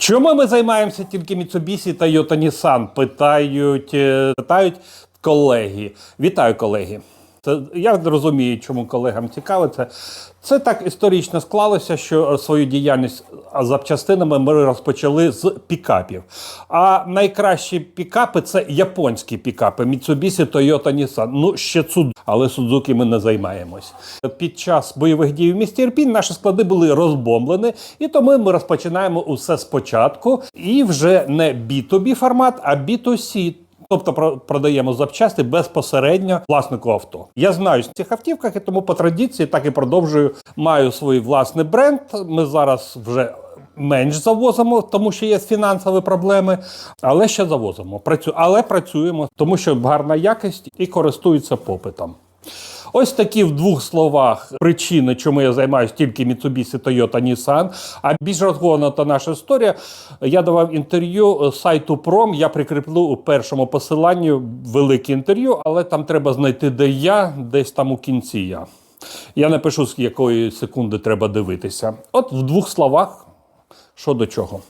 Чому ми займаємося тільки Mitsubishi та Toyota Nissan? Питають, е, питають колеги. Вітаю, колеги. Це, я розумію, чому колегам цікаво це. Це так історично склалося, що свою діяльність запчастинами ми розпочали з пікапів. А найкращі пікапи це японські пікапи Mitsubishi, Toyota, Nissan. Ну, ще Suzuki, але Suzuki ми не займаємось. Під час бойових дій в місті Ірпінь наші склади були розбомблені, і тому ми розпочинаємо усе спочатку. І вже не B2B формат, а B2C. Тобто про- продаємо запчасти безпосередньо власнику авто. Я знаю з цих автівках, і тому по традиції так і продовжую. Маю свій власний бренд. Ми зараз вже менш завозимо, тому що є фінансові проблеми, але ще завозимо. Але працюємо, тому що гарна якість і користуються попитом. Ось такі в двох словах причини, чому я займаюся тільки Mitsubishi, Toyota, Nissan. А більш розгорнута наша історія. Я давав інтерв'ю е, сайту Пром. Я прикріплю у першому посиланні велике інтерв'ю, але там треба знайти, де я, десь там у кінці я. Я напишу, з якої секунди треба дивитися. От в двох словах, що до чого.